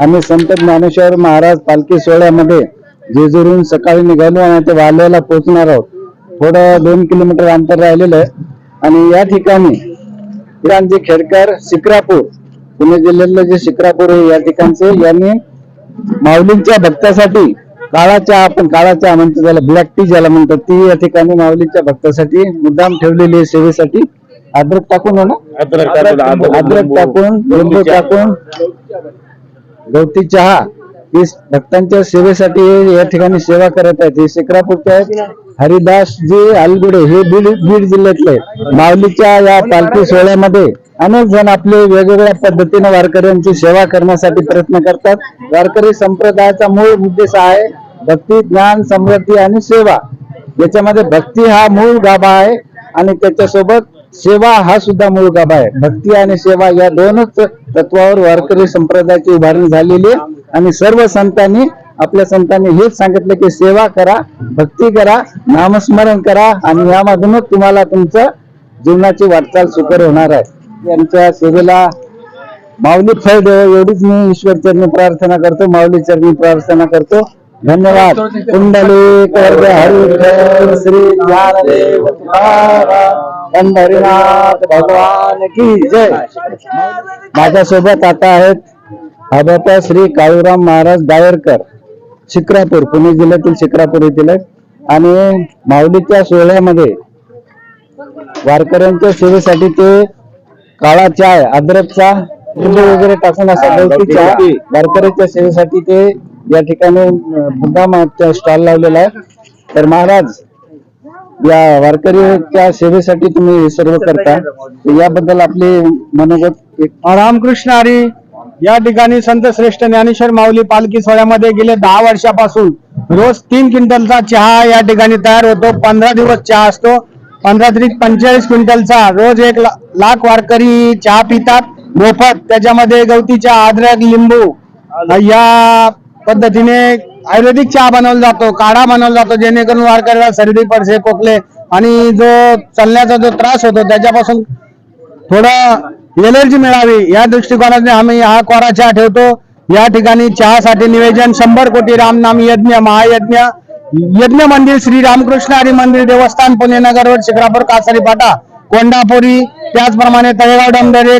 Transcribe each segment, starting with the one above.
आम्ही संत ज्ञानेश्वर महाराज पालखी सोहळ्यामध्ये जेजुरीहून सकाळी निघालो आणि ते वाल्याला पोहोचणार आहोत. थोडं दोन किलोमीटर अंतर राहिलेलं आहे. आणि या ठिकाणी जे खेडकर शिक्रापूर पुणे जिल्ह्यातलं जे शिक्रापूर आहे या ठिकाणचे यांनी माऊलींच्या भक्तासाठी काळा चहा आपण काळा चहा म्हणतो त्याला ब्लॅक टी ज्याला म्हणतात ती या ठिकाणी माऊलींच्या भक्तासाठी मुद्दाम ठेवलेली आहे सेवेसाठी. अद्रक टाकून आहे ना? अद्रक टाकून, अद्रक टाकून लिंबू टाकून. गवती चहा ही भक्तांच्या सेवेसाठी या ठिकाणी सेवा करत आहेत. हे शिक्रापूरचे आहेत. हरिदास जी अलगुडे हे बीड बीड जिल्ह्यातले माऊलीच्या या पालखी सोहळ्यामध्ये अनेक जण आपले वेगवेगळ्या पद्धतीने वारकऱ्यांची सेवा करण्यासाठी प्रयत्न करतात. वारकरी संप्रदायाचा मूळ उद्देश आहे भक्ती ज्ञान समृद्धी आणि सेवा. याच्यामध्ये भक्ती हा मूळ गाभा आहे आणि त्याच्यासोबत सेवा हा सुद्धा मूळ गाभा आहे. भक्ती आणि सेवा या दोनच तत्वावर वारकरी संप्रदायाची उभारणी झालेली आहे. आणि सर्व संतांनी आपल्या संतांनी हेच सांगितलं की सेवा करा भक्ती करा नामस्मरण करा आणि यामधूनच तुम्हाला तुमचं जीवनाची वाटचाल सुकर होणार आहे. यांच्या सेवेला माऊली फळ एवढीच मी ईश्वर चरणी प्रार्थना करतो माऊली चरणी प्रार्थना करतो. धन्यवाद। कुंडली कर्ज हरी विठ्ठल श्री ज्ञानदेव पंढरीनाथ भगवान की जय। माझ्यासोबत आता आहेत आबापा श्री काळूराम महाराज डायरकर शिक्रापूर पुणे जिल्ह्यातील शिक्रापूर येथील. आणि माऊलीच्या सोहळ्यामध्ये वारकऱ्यांच्या सेवेसाठी ते काळा चाय अद्रकचा लिंबू वगैरे टाकून असा चहा वारकऱ्याच्या सेवेसाठी ते या ठिकाणी अं, मुद्दाम स्टॉल लावलेला आहे. तर महाराज या वारकरीच्या सेवेसाठी तुम्ही हे सर्व करता. याबद्दल आपले मनोगत रामकृष्ण हरी या ठिकाणी संत श्रेष्ठ ज्ञानेश्वर माऊली पालखी सोहळ्यामध्ये गेले दहा वर्षापासून. रोज तीन क्विंटलचा चहा या ठिकाणी तयार होतो. पंधरा दिवस चहा असतो. पंधरा तरी पंचेचाळीस क्विंटलचा रोज एक लाख वारकरी चहा पितात. मोफत. त्याच्यामध्ये गवतीच्या आद्रक अद्रक लिंबू. या पद्धतीने आयुर्वेदिक चहा बनवला जातो काढा बनवला जातो जेणेकरून वारकऱ्याला सर्दी पडसे खोकले आणि जो चालण्याचा जो त्रास होतो त्याच्यापासून थोडा एनर्जी मिळावी. या दृष्टिकोनाने आम्ही हा कोरा चहा ठेवतो. या ठिकाणी चहासाठी निवेदन शंभर कोटी रामनाम यज्ञ महायज्ञ. यज्ञ मंदिर श्री रामकृष्ण हरी मंदिर देवस्थान पुणे नगर रोड शिक्रापूर कासारी पाटा कोंडापुरी त्याचप्रमाणे तळेगाव डमदरे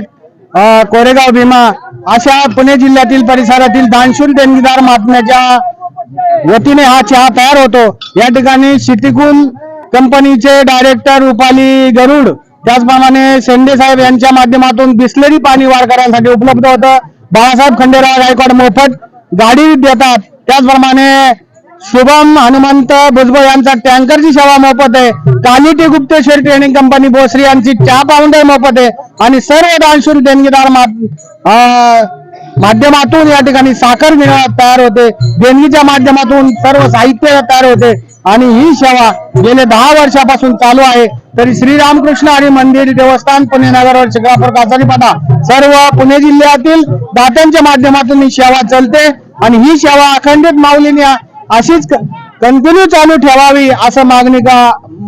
कोरेगाव भीमा अशा पुणे जिल्ह्यातील परिसरातील दानशूर देणगीदार महात्म्याच्या वतीने हा चहा तयार होतो. या ठिकाणी सिटीकुल कंपनीचे डायरेक्टर रुपाली गरुड त्याचप्रमाणे शेंडे साहेब यांच्या माध्यमातून बिस्लरी पाणी वारकऱ्यांसाठी उपलब्ध होतं. बाळासाहेब खंडेराव गायकवाड मोफत गाडी देतात. त्याचप्रमाणे शुभम हनुमंत भुजबळ यांचा टँकरची सेवा मोफत आहे. Quality Gupteshwar training company Bhosari यांची चहा पावडर मोफत आहे. आणि सर्व दानशूर देणगीदार माध्यमातून या ठिकाणी साखर मिळा तयार होते. देणगीच्या माध्यमातून सर्व साहित्य तयार होते. आणि ही सेवा गेले दहा वर्षापासून चालू आहे. तरी श्रीरामकृष्ण आणि मंदिर देवस्थान पुणे नगरवर शिकापूर कासारी सर्व पुणे जिल्ह्यातील दात्यांच्या माध्यमातून ही सेवा चलते. आणि ही सेवा अखंडित माऊलीने अशीच कंटिन्यू चालू ठेवावी असं मागणी का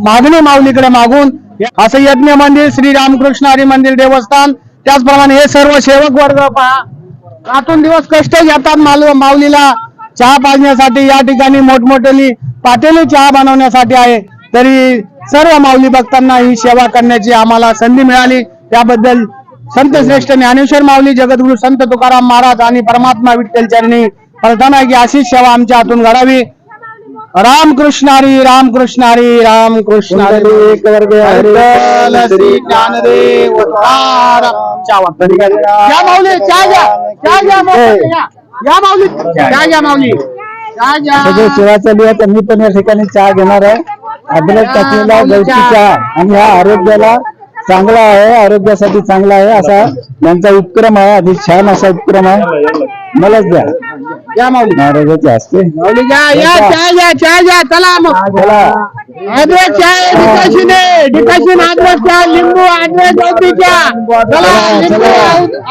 मागणी माऊलीकडे मागून असं यज्ञ मंदिर श्री रामकृष्ण हरी मंदिर देवस्थान त्याचप्रमाणे हे सर्व सेवक वर्ग पहा. रातून दिवस कष्ट घेतात माऊलीला चहा पाजण्यासाठी. या ठिकाणी मोठमोठ्याली पातेली चहा बनवण्यासाठी आहे. तरी सर्व माऊली भक्तांना ही सेवा करण्याची आम्हाला संधी मिळाली. त्याबद्दल संत श्रेष्ठ ज्ञानेश्वर माऊली जगद्गुरु संत तुकाराम महाराज आणि परमात्मा विठ्ठल चरणी प्रार्थना की अशीच सेवा आमच्या हातून घडावी. रामकृष्ण हरी रामकृष्ण हरी रामकृष्ण हरी. एक वर्ग हरी विठ्ठल श्री ज्ञानदेव तुकाराम. चहा वाटतं. या माऊली चहा घ्या. चहा घ्या माऊली, या. या माऊली. चहा घ्या माऊली. चहा घ्या. सगळे सेवा चालू आहे तर मी पण या ठिकाणी चहा घेणार आहे. अद्रक टाकलेला गवती चहा आणि हा आरोग्याला चांगला आहे आरोग्यासाठी चांगला आहे असा यांचा उपक्रम आहे. आधी छान असा उपक्रम आहे. मलाच द्या. या माऊली. महाराजाचे असते. माऊली घ्या या चहा घ्या चहा घ्या चला मग. चला. डिकाशीन आहे डिकाशीन. चहा लिंबू अद्रक गवती चहा. चला लिंबू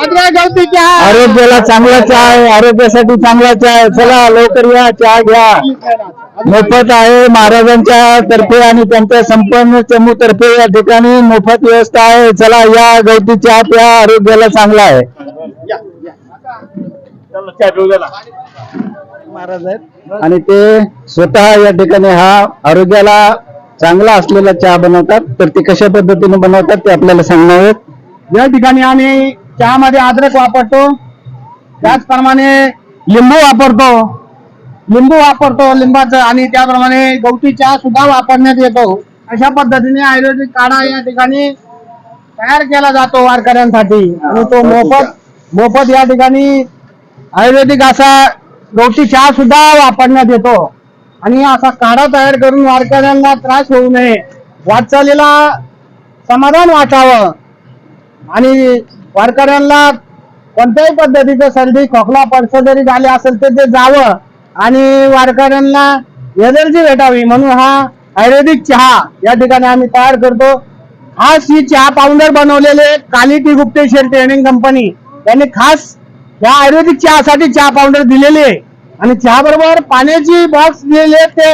अद्रक गवती चहा. आरोग्याला चांगला चहा आहे. आरोग्यासाठी चांगला चहा आहे. चला लवकर या चहा घ्या. मोफत आहे महाराजांच्या तर्फे आणि त्यांच्या संपन्न चमू तर्फे या ठिकाणी मोफत व्यवस्था आहे. चला या गवती चहा प्या. आरोग्याला चांगला आहे. महाराज आहेत. आणि ते स्वतः या ठिकाणी हा आरोग्याला चांगला असलेला चहा बनवतात. तर ते कशा पद्धतीने बनवतात ते आपल्याला सांगणार आहेत. या ठिकाणी आम्ही चहामध्ये अद्रक वापरतो. त्याचप्रमाणे लिंबू वापरतो. लिंबू वापरतो लिंबाचं आणि त्याप्रमाणे गवती चहा सुद्धा वापरण्यात येतो. अशा पद्धतीने आयुर्वेदिक काढा या ठिकाणी तयार केला जातो वारकऱ्यांसाठी. आणि तो मोफत मोफत या ठिकाणी आयुर्वेदिक असा गवती चहा सुद्धा वापरण्यात येतो. आणि असा काढा तयार करून वारकऱ्यांना त्रास होऊ नये. वाटचालीला समाधान वाटावं. आणि वारकऱ्यांना कोणत्याही पद्धतीचं सर्दी खोकला पडस जरी झाले असेल तर ते जावं. आणि वारकऱ्यांना एनर्जी भेटावी म्हणून हा आयुर्वेदिक चहा या ठिकाणी आम्ही तयार करतो. खास ही चहा पावडर बनवलेले कालिटी गुप्तेश्वर ट्रेनिंग कंपनी. त्यांनी खास या आयुर्वेदिक चहासाठी चहा पावडर दिलेली आहे. आणि चहा बरोबर पाण्याची बॉक्स दिलेली आहे ते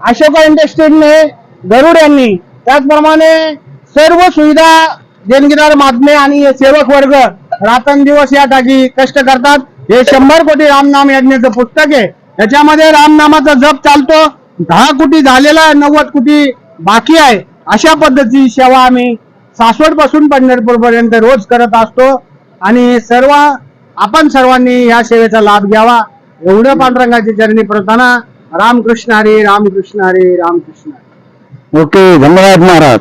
अशोका इंडस्ट्रीजने गरुड यांनी. त्याचप्रमाणे सर्व सुविधा देणगीदार माध्यमे आणि सेवक वर्ग रात्रंदिवस या टाकी कष्ट करतात. हे शंभर कोटी रामनाम यज्ञाचं पुस्तक आहे. याच्यामध्ये रामनामाचा जप चालतो. दहा कोटी झालेला नव्वद कोटी बाकी आहे. अशा पद्धतीची सेवा आम्ही सासवडपासून पंढरपूर पर्यंत रोज करत असतो. आणि सर्व आपण सर्वांनी या सेवेचा लाभ घ्यावा. एवढं पांडुरंगाची चरणी प्रताना रामकृष्ण हरी रामकृष्ण हरी रामकृष्ण हरी. ओके धन्यवाद महाराज.